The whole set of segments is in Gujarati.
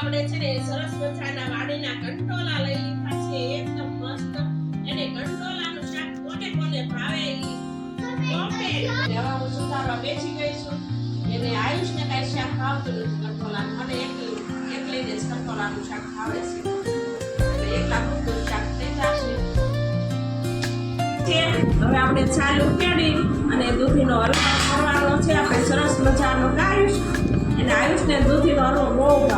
આપણે છે ને સરસ મજાના વાડીના કંટોલા લઈ લીધા છે એકદમ મસ્ત. એને કંટોલાનું શાક કોને કોને ભાવે. હવે હું સુધારવા બેસી ગઈ છું. એને આયુષને કાંઈ શાક ખાવતું નથી કંટોલાનું. મને એકલી એકલીને જ કંટોલાનું શાક ખાવે છે. એકલા ભૂખનું શાક થઈ છે. હવે આપણે ચાલુ ઉકેડી અને દૂધીનો હલવો કરવાનો છે. આપણે સરસ મજાનો આયુષ અને આયુષને દૂધીનો હલવો બહુ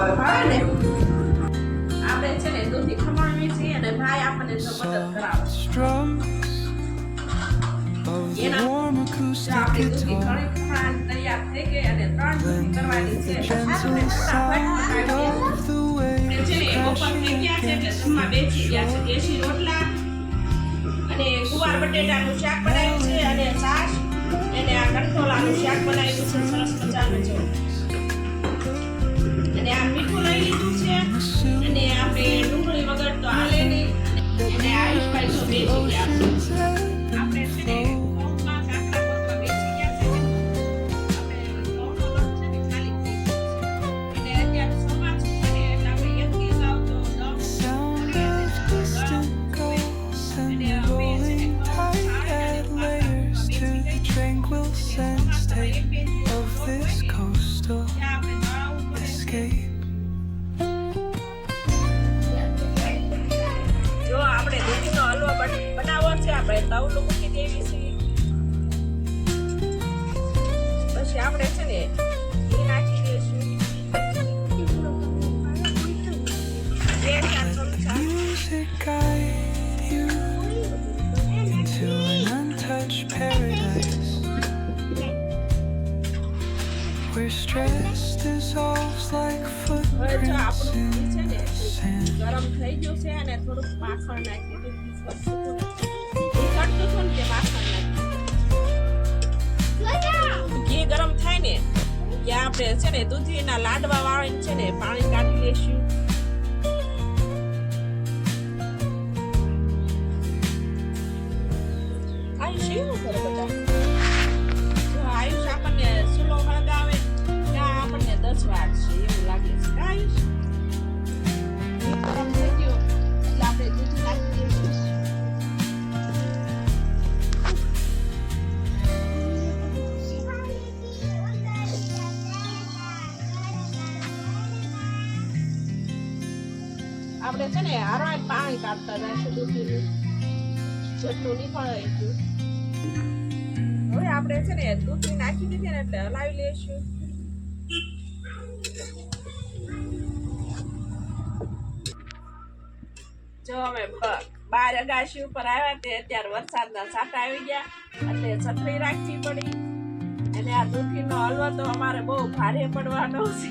રોટલા અને ગુવાર બટેટાનું શાક બનાવ્યું છે અને છાશ અને આ કંઠોલાનું શાક બનાવ્યું છે. સરસ મજાનું જો escape. જો આપણે દૂધીનો હલવો બન- બનાવવો છે, આપણે તવલું મૂકી દેવી છે પછી આપણે છે ને જો આપણું ઘી છે ને ગરમ થઈ ગયું છે અને થોડુંક માખણ નાખી. દીધું ઘી ગરમ થાય ને ત્યાં આપણે છે ને દૂધીના લાડવા વાળીને છે ને પાણી કાઢી લેશું. આયુષ એવું કરે? આપણે છે ને હારવા પાણી કાઢતા જઈશું દૂધીનું. જેટલું નીકળે એટલું. હવે આપણે છે ને દૂધી નાખી દીધી ને એટલે હલાવી લઈશું. જો અમે બાર અગાશી ઉપર આવ્યા તે અત્યારે વરસાદના છાંટા આવી ગયા. એટલે છત્રી રાખવી પડી. અને આ દૂધીનો હલવો તો અમારે બહુ ભારે પડવાનો છે.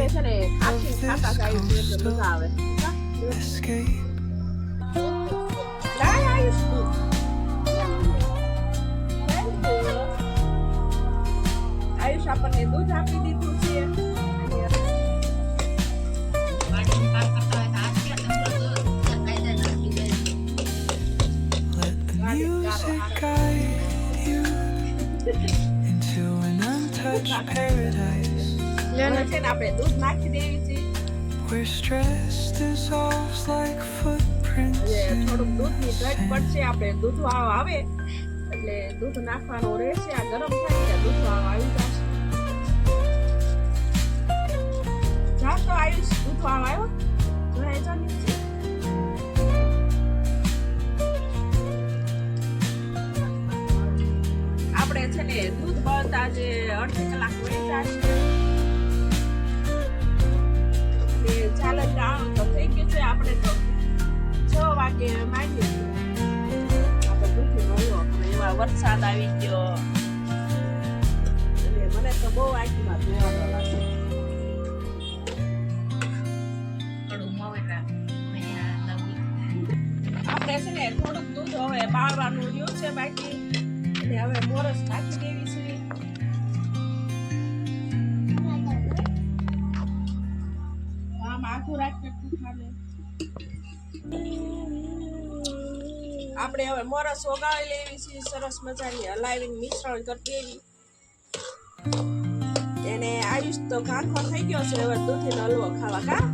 અને આપણે sense છે ને આખી ખાતા ખાઈ છીએ એટલે મજા આવે escape. લાય આયુષ તું. આયુષ આપણને દૂધ આપી દીધું છે Let the music guide you into an untouched such paradise અને છે ને આપણે દૂધ નાખી દેવી છે. થોડુંક દૂધની ઘટ પડશે આપણે દૂધ વાવ આવે. એટલે દૂધ નાખવાનું રહેશે આ ગરમ થાય દૂધ વાવ આવી જશે. જા તો આયુષ દૂધ વાવ આવ્યો? જોડાઈ જા છે આપણે છે ને દૂધ બળતા જે અડધી કલાક વહી જશે ને ચાલે જાણ તો થઈ ગયું છે. આપણે તો છ વાગે માંડીએ આપણે દૂધી મળ્યો પણ એવા વરસાદ આવી ગયો. એટલે મને તો બહુ આંખમાં જોવાનો લાગે. આપણે છે ને થોડુંક દૂધ હવે બાળવાનું રહ્યું છે બાકી. એટલે હવે મોરસ નાખી દેવી આપણે હવે મોરસ ઓગાળી લેવી છે, સરસ મજાની હલાવીને મિશ્રણ કરી દેવી. એને આયુષ તો કાંખો થઈ ગયો છે, હવે દૂધીનો હલવો ખાવા, કા?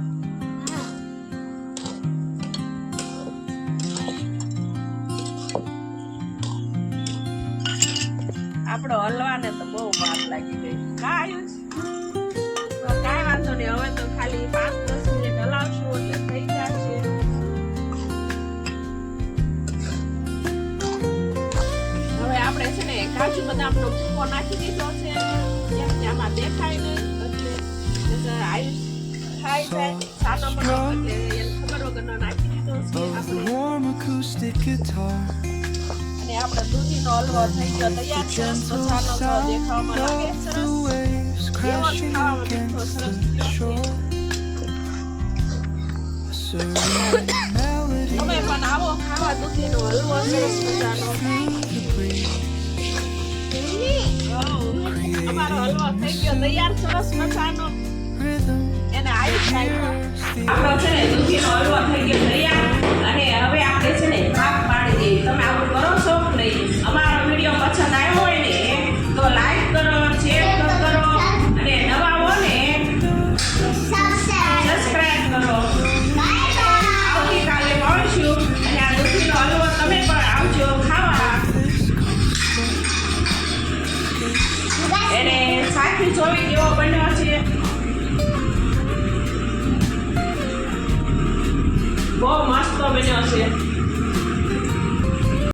આપણો હલવાને તો બહુ વાર લાગી ગઈ હા આયુષ? તો કાંઈ વાંધો નહીં, હવે તો ખાલી પાંચ દસ આપણે છે ને કાજુ બદામનો ભૂકો નાખી દીધો છે કેમ કે આમાં દેખાય નહીં એટલે નહીંતર આયુષ ખાઈ જાય સાનો મનો એટલે એને ખબર વગરનો નાખી દીધો છે Of the આપણે warm acoustic guitar, અને આપણે દૂધીનો હલવો થઈ ગયો તૈયાર the સરસ gentle મજાનો તો sound દેખાવામાં લાગે of the સરસ waves crashing ખાવામાં મીઠો against સરસ the થયો છે. shore. A serene melody તમે પણ આવો ખાવા દૂધીનો હલવો સરસ મજાનો થઈ ગયો. તૈયાર સરસ મજાનો. એને આયુષ જાય આપણો છે ને દૂધીનો હલવો થઈ ગયો. તૈયાર. સાથી જોવી બન્યો છે બહુ મસ્ત બન્યો છે.